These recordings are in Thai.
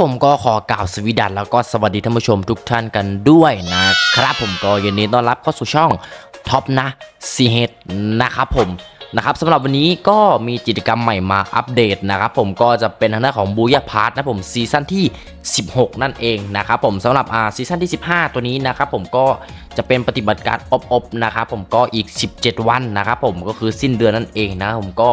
ผมก็ขอกล่าวสวีดันแล้วก็สวัสดีท่านผู้ชมทุกท่านกันด้วยนะครับ ผมก็ยินดีต้อนรับเข้าสู่ช่องท็อปนะซีเฮดนะครับผมนะครับสำหรับวันนี้ก็มีกิจกรรมใหม่มาอัปเดตนะครับผมก็จะเป็นทางด้านของบูยาพาร์ทนะผมซีซั่นที่ 16 นั่นเองนะครับผมสำหรับอ่าซีซั่นที่ 15 ตัวนี้นะครับผมก็จะเป็นปฏิบัติการอบๆนะครับผมก็อีก 17 วันนะครับผมก็คือสิ้นเดือนนั่นเองนะผมก็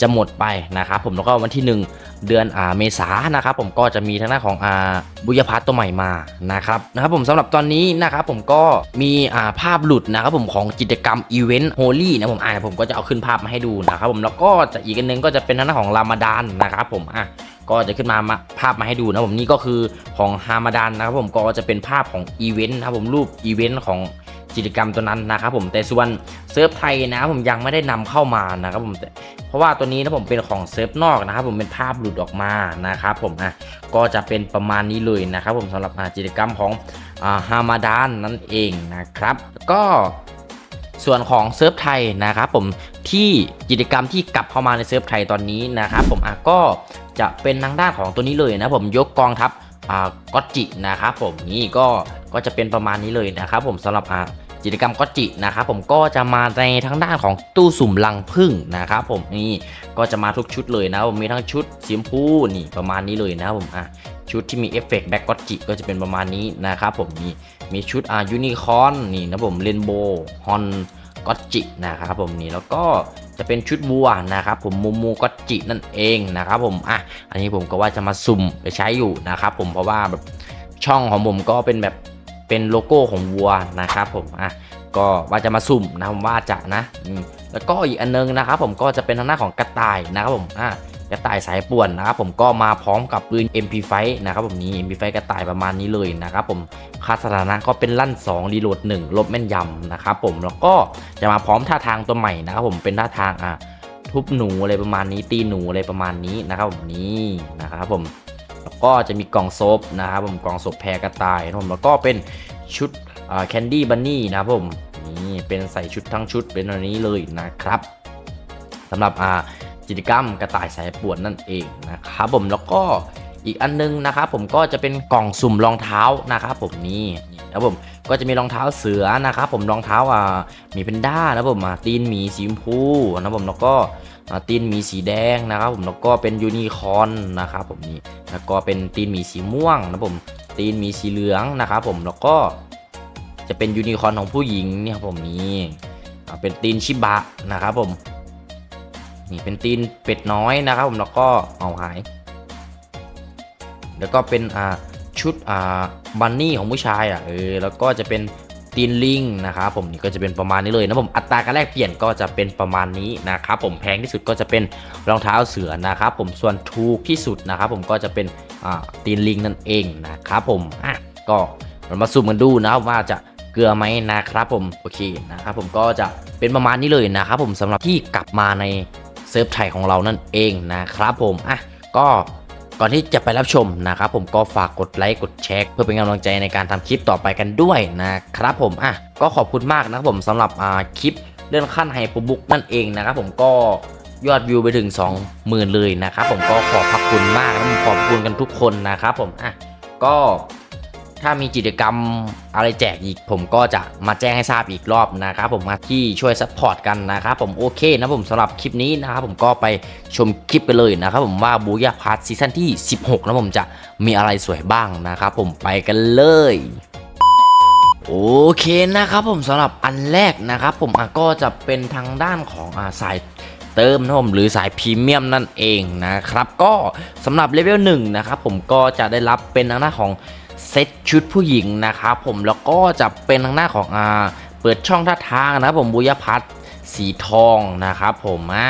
จะหมดไปนะครับผมแล้วก็วันที่ 1 เดือนอ่าเมษายนะครับผมก็จะมีทางด้านของอ่าบุยพาร์ตัวใหม่มานะครับนะครับผมสำหรับตอนนี้นะครับผมก็มีอ่าภาพหลุดนะครับผมของกิจกรรมอีเวนต์โฮลี่นะผมอ่าผมก็จะเอาขึ้นภาพมาให้ดูนะครับผมแล้วก็จะอีกอันนึงก็จะเป็นทางด้านของรามาดานนะครับผมอะก็จะขึ้นมามาภาพมาให้ดูนะผมนี่ก็คือของฮามาดานนะครับผมก็จะเป็นภาพของอีเวนต์นะครับผมรูปอีเวนต์ของ กิจกรรมตัวนั้นนะครับผมแต่ส่วนเซิร์ฟไทยนะครับผมยังไม่ได้นำเข้ามานะครับผมเพราะว่าตัวนี้นะผมเป็นของเซิร์ฟนอกนะครับผมเป็นภาพหลุดออกมานะครับผมอะก็จะเป็นประมาณนี้เลยนะครับผมสำหรับกิจกรรมของฮามาดานนั่นเองนะครับ ก็ส่วนของเซิร์ฟไทยนะครับผมที่กิจกรรมที่กลับเข้ามาในเซิร์ฟไทยตอนนี้นะครับผมอะก็จะเป็นทางด้านของตัวนี้เลยนะผมยกกองทัพอ่าก็อตจินะครับผมนี่ก็ก็จะเป็นประมาณนี้เลยนะครับผมสำหรับอ่า กิจกรรมก็จินะครับผมก็จะมาในทางด้านของตู้สุ่มลังพึ่งนะครับผมนี่ก็จะมาทุกชุดเลยนะผมมีทั้งชุดสีชมพูนี่ประมาณนี้เลยนะครับผมอะชุดที่มีเอฟเฟกต์แบ็กก็จิก็จะเป็นประมาณนี้นะครับผมนี่มีชุดอ่ายูนิคอนนี่นะผมเรนโบว์ฮอนก็จินะครับผมนี่แล้วก็จะเป็นชุดบัวนะครับผมมูมูก็จินั่นเองนะครับผมอะอันนี้ผมก็ว่าจะมาสุ่มไปใช้อยู่นะครับผมเพราะว่าแบบช่องของผมก็เป็นแบบ เป็นโลโก้ของวัวนะครับผมอะก็ว่าจะมาสุ่มนะผมว่าจะนะอืมแล้วก็อีกอันนึงนะครับผมก็จะเป็นทางหน้าของกระต่ายนะครับผมอะกระต่ายสายป่วนนะครับผมก็มาพร้อมกับปืน MP5 นะครับผมนี่ MP5 กระต่ายประมาณนี้เลยนะครับผมคาสถานะก็เป็นลั่น2รีโหลด1ลบแม่นยำนะครับผมแล้วก็จะมาพร้อมท่าทางตัวใหม่นะครับผมเป็นท่าทางอะทุบหนูอะไรประมาณนี้ตีหนูอะไรประมาณนี้นะครับผมนี่นะครับผม แล้วก็จะมีกล่องโซฟนะครับผมกล่องศพแพรกระต่ายนะผมแล้วก็เป็นชุดแคนดี้บันนี่นะครับผมนี่เป็นใส่ชุดทั้งชุดเป็นอันนี้เลยนะครับสำหรับอ่ากิจกรรมกระต่ายสายปวนนั่นเองนะครับผมแล้วก็อีกอันนึงนะครับผมก็จะเป็นกล่องสุ่มรองเท้านะครับผมนี่นะผมก็จะมีรองเท้าเสือนะครับผมรองเท้าอ่ามีเพนด้านะผมตีนหมีสีชมพูนะผมแล้วก็ ตีนหมีสีแดงนะครับผมแล้วก็เป็นยูนิคอนนะครับผมนี่แล้วก็เป็นตีนหมีสีม่วงนะผมตีนหมีสีเหลืองนะครับผมแล้วก็จะเป็นยูนิคอนของผู้หญิงเนี่ยครับผมนี่เป็นตีนชิบะนะครับผมนี่เป็นตีนเป็ดน้อยนะครับผมแล้วก็เอาหาย แล้วก็เป็นอ่าชุดอ่าบันนี่ของผู้ชายอะเออแล้วก็จะเป็น ตีนลิงนะครับผมนี่ก็จะเป็นประมาณนี้เลยนะผมอัตราการแลกเปลี่ยนก็จะเป็นประมาณนี้นะครับผมแพงที่สุดก็จะเป็นรองเท้าเสือนะครับผมส่วนถูกที่สุดนะครับผมก็จะเป็นตีนลิงนั่นเองนะครับผมอะก็เรามาสุ่มกันดูนะว่าจะเกลือไหมนะครับผมโอเคนะครับผมก็จะเป็นประมาณนี้เลยนะครับผมสำหรับที่กลับมาในเซิร์ฟไทยของเรานั่นเองนะครับผมอะก็ ก่อนที่จะไปรับชมนะครับผมก็ฝากกดไลค์กดแชร์เพื่อเป็นกำลังใจในการทำคลิปต่อไปกันด้วยนะครับผมอะก็ขอบคุณมากนะครับผมสำหรับคลิปเลื่อนขั้นไฮโปรบุ๊กนั่นเองนะครับผมก็ยอดวิวไปถึง 20,000 เลยนะครับผมก็ขอบคุณมากและขอบคุณกันทุกคนนะครับผมอะก็ ถ้ามีกิจกรรมอะไรแจกอีก ผมก็จะมาแจ้งให้ทราบอีกรอบนะครับผมมาที่ช่วยซัพพอร์ตกันนะครับผมโอเคนะผมสำหรับคลิปนี้นะครับผมก็ไปชมคลิปไปเลยนะครับผมว่าบูยาพาร์ทซีซั่นที่ 16 นะผมจะมีอะไรสวยบ้างนะครับผมไปกันเลยโอเคนะครับผมสำหรับอันแรกนะครับผมก็จะเป็นทางด้านของอาสายเติมนะผมหรือสายพรีเมียมนั่นเองนะครับ ก็สำหรับเลเวล1นะครับผมก็จะได้รับเป็นทางด้านของ เซตชุดผู้หญิงนะครับผมแล้วก็จะเป็นทางหน้าของอ่าเปิดช่องท่าทางนะผมบุยพัทสีทองนะครับผมอ่า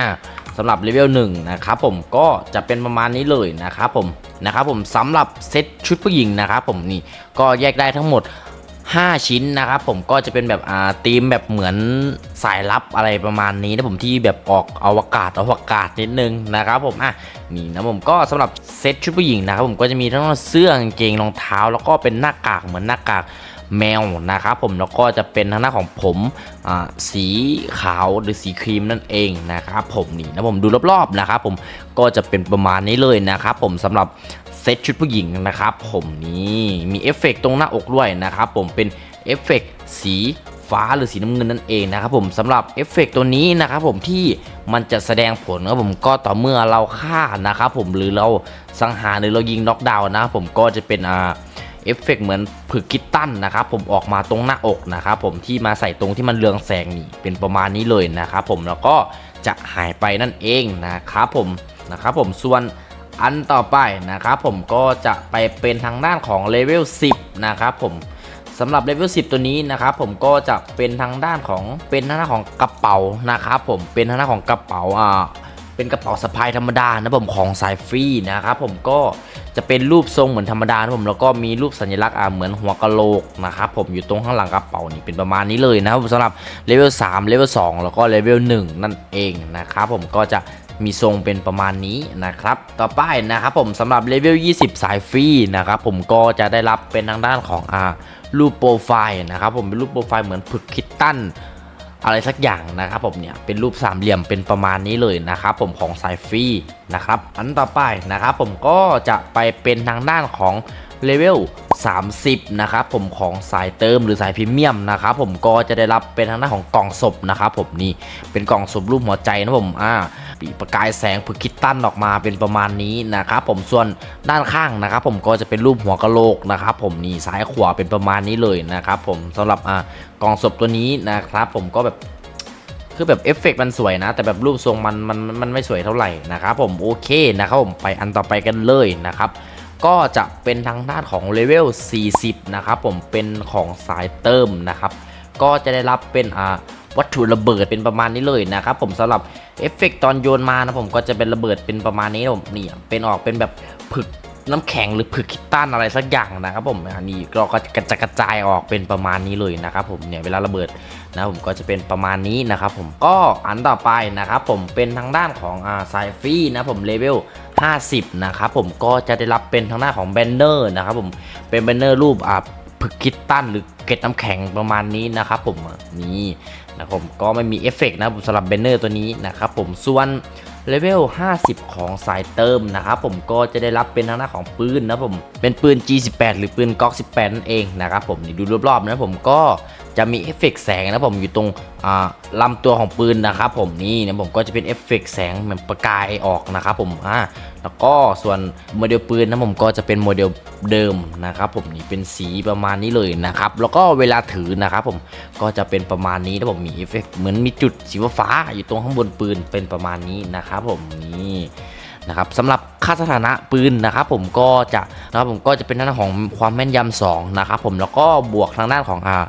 สำหรับเลเวล1นะครับผมก็จะเป็นประมาณนี้เลยนะครับผมนะครับผมสำหรับเซตชุดผู้หญิงนะครับผมนี่ก็แยกได้ทั้งหมด 5 ชิ้นนะครับผมก็จะเป็นแบบอ่าธีมแบบเหมือนสายลับอะไรประมาณนี้นะผมที่แบบออกอวกาศอวกาศนิดนึงนะครับผมอะนี่นะผมก็สำหรับเซตชุดผู้หญิงนะครับผมก็จะมีทั้งเสื้อกางเกงรองเท้า แล้วก็เป็นหน้ากากเหมือนหน้ากากแมวนะครับผมแล้วก็จะเป็นทางหน้าของผมอ่าสีขาวหรือสีครีมนั่นเองนะครับผมนี่นะผมดูรอบๆนะครับผมก็จะเป็นประมาณนี้เลยนะครับผมสำหรับ เซตชุดผู้หญิงนะครับผมนี่มีเอฟเฟกต์ตรงหน้าอกด้วยนะครับผมเป็นเอฟเฟกต์สีฟ้าหรือสีน้ำเงินนั่นเองนะครับผมสำหรับเอฟเฟกต์ตัวนี้นะครับผมที่มันจะแสดงผลครับผมก็ต่อเมื่อเราฆ่านะครับผมหรือเราสังหารหรือเรายิงน็อกดาวน์นะครับผมก็จะเป็นอ่าเอฟเฟกต์เหมือนผึกคิตตันนะครับผมออกมาตรงหน้าอกนะครับผมที่มาใส่ตรงที่มันเรืองแสงนี่เป็นประมาณนี้เลยนะครับผมแล้วก็จะหายไปนั่นเองนะครับผมนะครับผมส่วน อันต่อไปนะครับผมก็จะไปเป็นทางด้านของเลเวล10 นะครับผมสำหรับเลเวล10 ตัวนี้นะครับผมก็จะเป็นทางด้านของเป็นทางด้านของกระเป๋านะครับผมเป็นทางด้านของกระเป๋าอ่าเป็นกระเป๋าสะพายธรรมดานะผมของสายฟรีนะครับผมก็จะเป็นรูปทรงเหมือนธรรมดานะผมแล้วก็มีรูปสัญลักษณ์อ่าเหมือนหัวกะโหลกนะครับผมอยู่ตรงข้างหลังกระเป๋านี่เป็นประมาณนี้เลยนะครับสำหรับเลเวล3เลเวล2แล้วก็เลเวล1นั่นเองนะครับผมก็จะ มีทรงเป็นประมาณนี้นะครับ ต่อไปนะครับผมสำหรับเลเวล 20 สายฟรีนะครับผมก็จะได้รับเป็นทางด้านของอ่ารูปโปรไฟล์นะครับผมเป็นรูปโปรไฟล์เหมือนผึกคิตตันอะไรสักอย่างนะครับผมเนี่ยเป็นรูปสามเหลี่ยมเป็นประมาณนี้เลยนะครับผมของสายฟรีนะครับอันต่อไปนะครับผมก็จะไปเป็นทางด้านของเลเวล 30 นะครับผมของสายเติมหรือสายพรีเมียมนะครับผมก็จะได้รับเป็นทางด้านของกล่องศพนะครับผมนี่เป็นกล่องศพรูปหัวใจนะผมอ่า ปีประกายแสงผึกคิดตั้นออกมาเป็นประมาณนี้นะครับผมส่วนด้านข้างนะครับผมก็จะเป็นรูปหัวกะโหลกนะครับผมนี่ซ้ายขวาเป็นประมาณนี้เลยนะครับผมสำหรับอ่ากองศพตัวนี้นะครับผมก็แบบคือแบบเอฟเฟกต์มันสวยนะ แต่แบบรูปทรงมันมันมันไม่สวยเท่าไหร่นะครับผมโอเคนะครับผมไปอันต่อไปกันเลยนะครับก็จะเป็นทางด้านของเลเวล40 นะครับผมเป็นของสายเติมนะครับ ก็จะได้รับเป็นอ่า วัตถุระเบิดเป็นประมาณนี้เลยนะครับผมสำหรับเอฟเฟกต์ตอนโยนมานะผมก็จะเป็นระเบิดเป็นประมาณนี้ผมนี่เป็นออกเป็นแบบผึกน้ำแข็งหรือผึกคิตตันอะไรสักอย่างนะครับผมอันนี้เราก็จะกระจายออกเป็นประมาณนี้เลยนะครับผมเนี่ยเวลาระเบิดนะผมก็จะเป็นประมาณนี้นะครับผมก็อันต่อไปนะครับผมเป็นทางด้านของอ่าสายฟรีนะผมเลเวล50 นะครับผมก็จะได้รับเป็นทางด้านของแบนเนอร์นะครับผมเป็นแบนเนอร์รูปอ่าผึกคิตตันหรือเกล็ดน้ำแข็งประมาณนี้นะครับผมนี่ นะครับผมก็ไม่มีเอฟเฟกต์นะสำหรับแบนเนอร์ตัวนี้นะครับผมส่วนเลเวล 50 ของสายเติมนะครับผมก็จะได้รับเป็นทางด้าของปืนนะผมเป็นปืน G18 หรือปืนก๊อก18 นั่นเองนะครับผมนี่ดูรอบๆนะผมก็ จะมีเอฟเฟกต์แสงนะผมอยู่ตรงลำตัวของปืนนะครับผมนี่นะผมก็จะเป็นเอฟเฟกต์แสงเหมือนประกายออกนะครับผมอ่าแล้วก็ส่วนโมเดลปืนนะผมก็จะเป็นโมเดลเดิมนะครับผมนี่เป็นสีประมาณนี้เลยนะครับแล้วก็เวลาถือนะครับผมก็จะเป็นประมาณนี้นะผมมีเอฟเฟกต์เหมือนมีจุดสีฟ้าอยู่ตรงข้างบนปืนเป็นประมาณนี้นะครับผมนี่นะครับสำหรับค่าสถานะปืนนะครับผมก็จะนะครับผมก็จะเป็นทางด้านของความแม่นยำ2นะครับผมแล้วก็บวกทางด้านของอ่า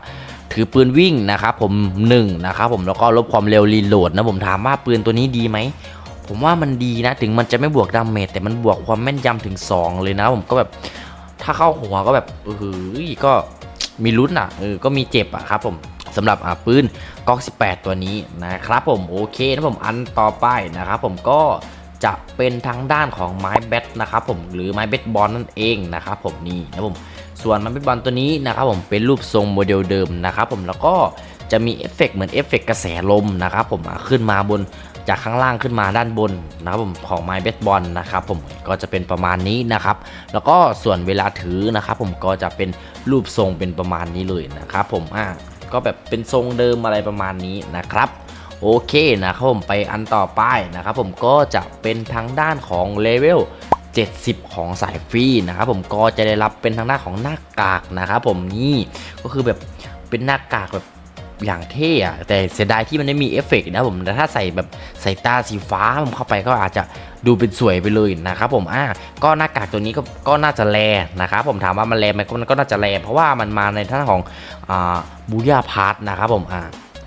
ถือปืนวิ่งนะครับผม1นะครับผมแล้วก็ลบความเร็วรีโหลดนะผมถามว่าปืนตัวนี้ดีไหมผมว่ามันดีนะถึงมันจะไม่บวกดาเมจแต่มันบวกความแม่นยำถึง 2 เลยนะ ผมก็แบบถ้าเข้าหัวก็แบบเออก็มีลุ้นอะเออก็มีเจ็บอะครับผมสำหรับอ่าปืนก๊อก18 ตัวนี้นะครับผมโอเคนะผมอันต่อไปนะครับผมก็จะเป็นทางด้านของไม้แบตนะครับผมหรือไม้เบสบอลนั่นเองนะครับผมนี่นะผม ส่วนไม้เบสบอลตัวนี้นะครับผมเป็นรูปทรงโมเดลเดิมนะครับผมแล้วก็จะมีเอฟเฟกต์เหมือนเอฟเฟกต์กระแสลมนะครับผมขึ้นมาบนจากข้างล่างขึ้นมาด้านบนนะครับผมของไม้เบสบอลนะครับผมก็จะเป็นประมาณนี้นะครับ แล้วก็ส่วนเวลาถือนะครับผมก็จะเป็นรูปทรงเป็นประมาณนี้เลยนะครับผมอะก็แบบเป็นทรงเดิมอะไรประมาณนี้นะครับโอเคนะครับผมไปอันต่อไปนะครับผมก็จะเป็นทางด้านของเลเวล 70 ของสายฟรีนะครับผมก็จะได้รับเป็นทางด้าของหน้ากากนะครับผมนี่ก็คือแบบเป็นหน้ากากแบบอย่างเท่อะแต่เสียดายที่มันไม่มีเอฟเฟกต์นะผมแต่ถ้าใส่แบบใส่ตาสีฟ้าผมเข้าไปก็อาจจะดูเป็นสวยไปเลยนะครับผมอ่าก็หน้ากากตัวนี้ก็ก็น่าจะแลนะครับผมถามว่ามันแลไหมก็มันก็น่าจะแลเพราะว่ามันมาในท่าของอ่าบูย่าพาร์ทนะครับผมอ่า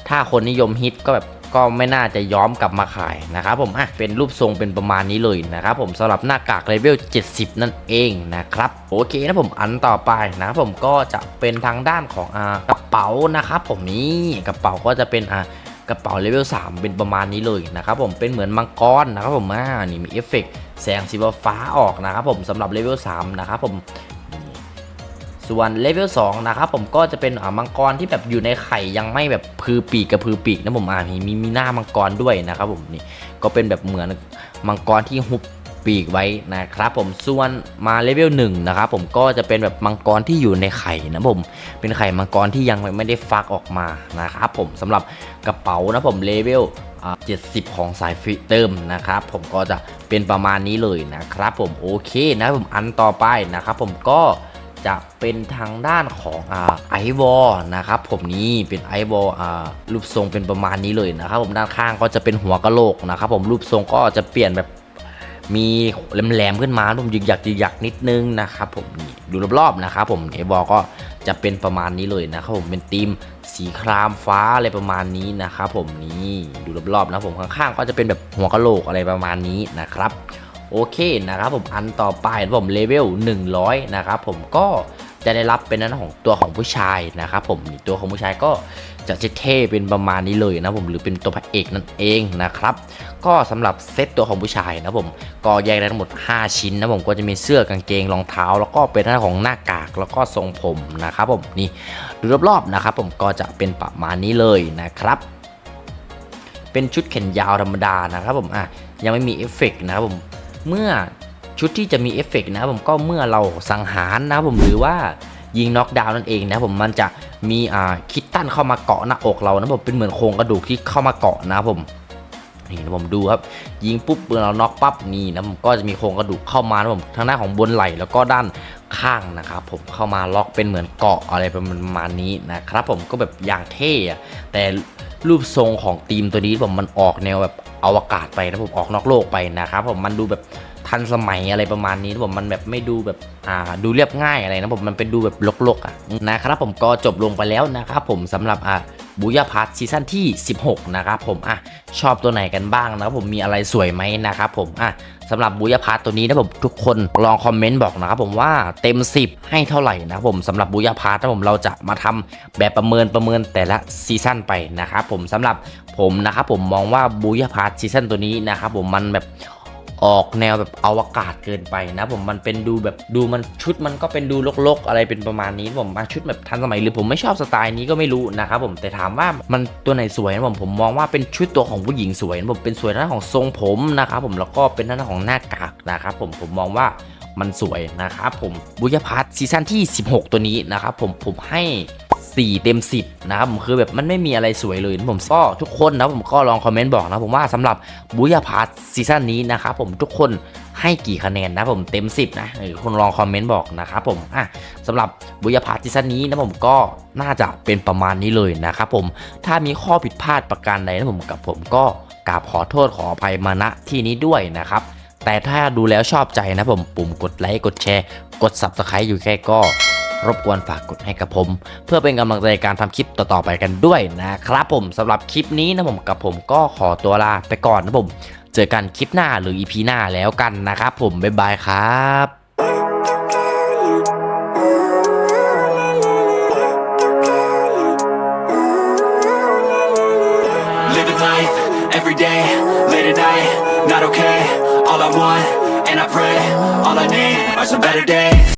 ถ้าคนนิยมฮิตก็แบบ ก็ไม่น่าจะย้อมกลับมาขายนะครับผมอะเป็นรูปทรงเป็นประมาณนี้เลยนะครับผมสำหรับหน้ากากเลเวล 70 นั่นเองนะครับโอเคนะผมอันต่อไปนะครับผมก็จะเป็นทางด้านของอ่ากระเป๋านะครับผมนี่กระเป๋าก็จะเป็นอ่ากระเป๋าเลเวล 3 เป็นประมาณนี้เลยนะครับผมเป็นเหมือนมังกรนะครับผมอ่านี่มีเอฟเฟกต์แสงสีฟ้าออกนะครับผมสำหรับเลเวล 3 นะครับผม ส่วนเลเวล2นะครับผมก็จะเป็นอ่ามังกรที่แบบอยู่ในไข่ยังไม่แบบพือปีกกับพือปีกนะผมอ่ามีมีมีหน้ามังกรด้วยนะครับผมนี่ก็เป็นแบบเหมือนมังกรที่ฮุบปีกไว้นะครับผมส่วนมาเลเวล1นะครับผมก็จะเป็นแบบมังกรที่อยู่ในไข่นะผมเป็นไข่มังกรที่ยังไม่ได้ฟักออกมานะครับผมสำหรับกระเป๋านะผมเลเวลอ่า70 ของสายฟรีเติมนะครับผมก็จะเป็นประมาณนี้เลยนะครับผมโอเคนะผมอันต่อไปนะครับผมก็ จะเป็นทางด้านของไอวอลนะครับผมนี่เป็นไอวอลรูปทรงเป็นประมาณนี้เลยนะครับผมด้านข้างก็จะเป็นหัวกะโหลกนะครับผมรูปทรงก็จะเปลี่ยนแบบมีแหลมๆขึ้นมาผมยึกยักยึกยักนิดนึงนะครับผมดูรอบๆนะครับผมไอวอลก็จะเป็นประมาณนี้เลยนะครับผมเป็นธีมสีครามฟ้าอะไรประมาณนี้นะครับผมนี่ดูรอบๆนะผมข้างๆก็จะเป็นแบบหัวกะโหลกอะไรประมาณนี้นะครับ โอเคนะครับผมอันต่อไปนะผมเลเวล100 นะครับผมก็จะได้รับเป็นนั้นของตัวของผู้ชายนะครับผมนี่ตัวของผู้ชายก็จะเท่เป็นประมาณนี้เลยนะผมหรือเป็นตัวพระเอกนั่นเองนะครับ ก็สำหรับเซตตัวของผู้ชายนะผมก็แยกได้ทั้งหมด 5 ชิ้นนะผมก็จะมีเสื้อกางเกงรองเท้า แล้วก็เป็นหน้าของหน้ากากแล้วก็ทรงผมนะครับผมนี่ดูรอบๆนะครับผมก็จะเป็นประมาณนี้เลยนะครับเป็นชุดแขนยาวธรรมดานะครับผมอะยังไม่มีเอฟเฟกต์นะครับผม เมื่อชุดที่จะมีเอฟเฟกต์นะผมก็เมื่อเราสังหารนะผมหรือว่ายิงน็อกดาวน์นั่นเองนะผมมันจะมีอ่าคิตตันเข้ามาเกาะหน้าอกเรานะผมเป็นเหมือนโครงกระดูกที่เข้ามาเกาะนะผมนี่นะผมดูครับ ยิงปุ๊บเมื่อเราน็อกปั๊บนี่นะผมก็จะมีโครงกระดูกเข้ามานะผมทางด้าของบนไหล่แล้วก็ด้านข้างนะครับผมเข้ามาล็อกเป็นเหมือนเกาะอะไรประมาณนี้นะครับผมก็แบบอย่างเท่แต่รูปทรงของทีมตัวนี้ผมมันออกแนวแบบ อวกาศไปนะผมออกนอกโลกไปนะครับผมมันดูแบบ ทันสมัยอะไรประมาณนี้นะผมมันแบบไม่ดูแบบอ่าดูเรียบง่ายอะไรนะผมมันเป็นดูแบบลกๆอะนะครับผมก็จบลงไปแล้วนะครับผมสำหรับอ่าบูยาพัทซีซั่นที่ 16 นะครับผมอะชอบตัวไหนกันบ้างนะครับผมมีอะไรสวยไหมนะครับผมอะสำหรับบูยาพัทตัวนี้นะผมทุกคนลองคอมเมนต์บอกนะครับผมว่าเต็ม 10 ให้เท่าไหร่นะครับผมสำหรับบูยาพัทนะผมเราจะมาทำแบบประเมินประเมินแต่ละซีซั่นไปนะครับผมสำหรับผมนะครับผมมองว่าบูยาพัทซีซั่นตัวนี้นะครับผมมันแบบ ออกแนวแบบอวกาศเกินไปนะผมมันเป็นดูแบบดูมันชุดมันก็เป็นดูลกๆ อะไรเป็นประมาณนี้ผมมาชุดแบบทันสมัยหรือผมไม่ชอบสไตล์นี้ก็ไม่รู้นะครับผมแต่ถามว่ามันตัวไหนสวยนะผมผมมองว่าเป็นชุดตัวของผู้หญิงสวยนะผมเป็นสวยด้านของทรงผมนะครับผมแล้วก็เป็นด้านของหน้ากากนะครับผมผมมองว่ามันสวยนะครับผมบุญพัทซีซั่นที่ 16 ตัวนี้นะครับผมผมให้ 4 เต็ม 10 นะครับผมคือแบบมันไม่มีอะไรสวยเลยนะผมก็ทุกคนนะผมก็ลองคอมเมนต์บอกนะผมว่าสำหรับบุยพาร์ทซีซั่นนี้นะครับผมทุกคนให้กี่คะแนนนะผมเต็ม 10 นะเออคุณลองคอมเมนต์บอกนะครับผมอะสำหรับบุยพาร์ทซีซั่นนี้นะผมก็น่าจะเป็นประมาณนี้เลยนะครับผมถ้ามีข้อผิดพลาดประการใดนะผมกับผมก็กราบขอโทษขออภัยมาณที่นี้ด้วยนะครับแต่ถ้าดูแล้วชอบใจนะผมปุ่มกดไลค์กดแชร์ กด Subscribe อยู่แค่ก็ รบกวนฝากกดให้กับผม เพื่อเป็นกำลังใจในการทำคลิปต่อๆไปกันด้วยนะครับผมสำหรับคลิปนี้นะผมกับผมก็ขอตัวลาไปก่อนนะผม เจอกันคลิปหน้าหรือ EP หน้าแล้วกันนะครับผมบ๊ายบายครับ